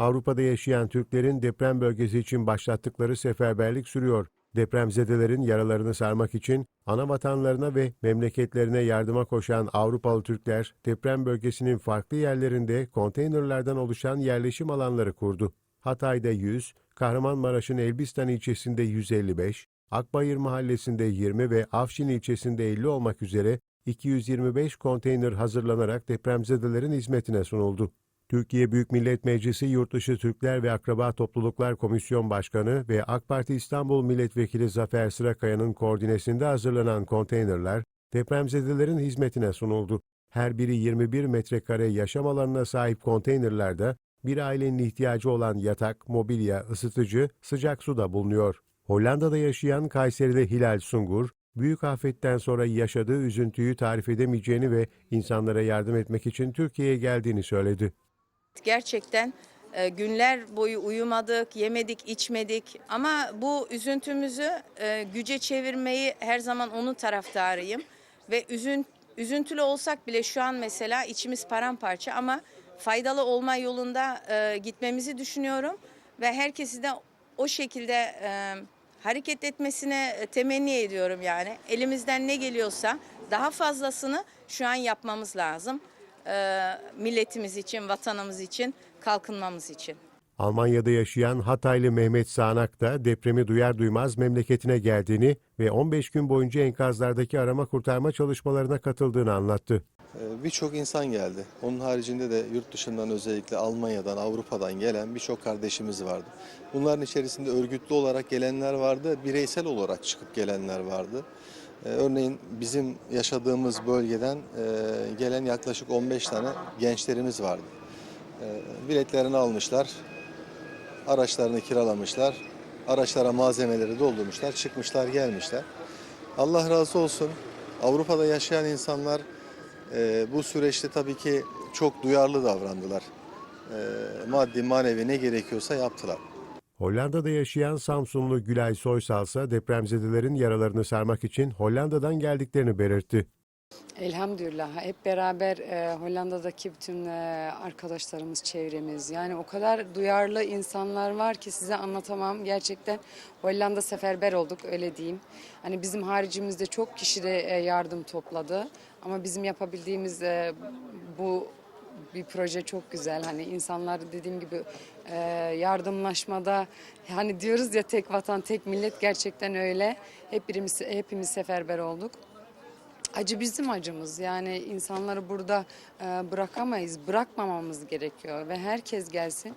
Avrupa'da yaşayan Türklerin deprem bölgesi için başlattıkları seferberlik sürüyor. Depremzedelerin yaralarını sarmak için ana vatanlarına ve memleketlerine yardıma koşan Avrupalı Türkler, deprem bölgesinin farklı yerlerinde konteynerlerden oluşan yerleşim alanları kurdu. Hatay'da 100, Kahramanmaraş'ın Elbistan ilçesinde 155, Akbayır mahallesinde 20 ve Afşin ilçesinde 50 olmak üzere 225 konteyner hazırlanarak depremzedelerin hizmetine sunuldu. Türkiye Büyük Millet Meclisi Yurtdışı Türkler ve Akraba Topluluklar Komisyon Başkanı ve AK Parti İstanbul Milletvekili Zafer Sırakaya'nın koordinesinde hazırlanan konteynerler depremzedelerin hizmetine sunuldu. Her biri 21 metrekare yaşam alanına sahip konteynerlerde bir ailenin ihtiyacı olan yatak, mobilya, ısıtıcı, sıcak su da bulunuyor. Hollanda'da yaşayan Kayseri'de Hilal Sungur, büyük afetten sonra yaşadığı üzüntüyü tarif edemeyeceğini ve insanlara yardım etmek için Türkiye'ye geldiğini söyledi. Gerçekten e, günler boyu uyumadık, yemedik, içmedik ama bu üzüntümüzü e, güce çevirmeyi her zaman onun taraftarıyım ve üzün, üzüntülü olsak bile şu an mesela içimiz paramparça ama faydalı olma yolunda e, gitmemizi düşünüyorum ve herkesi de o şekilde hareket etmesine temenni ediyorum yani. Elimizden ne geliyorsa daha fazlasını şu an yapmamız lazım. E, milletimiz için, vatanımız için, kalkınmamız için. Almanya'da yaşayan Hataylı Mehmet Sağnak da depremi duyar duymaz memleketine geldiğini ve 15 gün boyunca enkazlardaki arama kurtarma çalışmalarına katıldığını anlattı. Ee, Birçok insan geldi. Onun haricinde de yurt dışından özellikle Almanya'dan, Avrupa'dan gelen birçok kardeşimiz vardı. Bunların içerisinde örgütlü olarak gelenler vardı, bireysel olarak çıkıp gelenler vardı. Ee, Örneğin bizim yaşadığımız bölgeden e, gelen yaklaşık 15 tane gençlerimiz vardı. Ee, Biletlerini almışlar, araçlarını kiralamışlar, araçlara malzemeleri doldurmuşlar, çıkmışlar gelmişler. Allah razı olsun. Avrupa'da yaşayan insanlar e, bu süreçte tabii ki çok duyarlı davrandılar. E, maddi manevi ne gerekiyorsa yaptılar. Hollanda'da yaşayan Samsunlu Gülay Soysal ise depremzedelerin yaralarını sarmak için Hollanda'dan geldiklerini belirtti. Elhamdülillah hep beraber e, Hollanda'daki bütün e, arkadaşlarımız, çevremiz yani o kadar duyarlı insanlar var ki size anlatamam. Gerçekten Hollanda seferber olduk öyle diyeyim. Hani bizim haricimizde çok kişi de e, yardım topladı ama bizim yapabildiğimiz e, bu bir proje çok güzel. Hani insanlar dediğim gibi e, yardımlaşmada hani diyoruz ya tek vatan tek millet gerçekten öyle. Hepimiz hepimiz seferber olduk. Acı bizim acımız yani insanları burada e, bırakamayız, bırakmamamız gerekiyor ve herkes gelsin.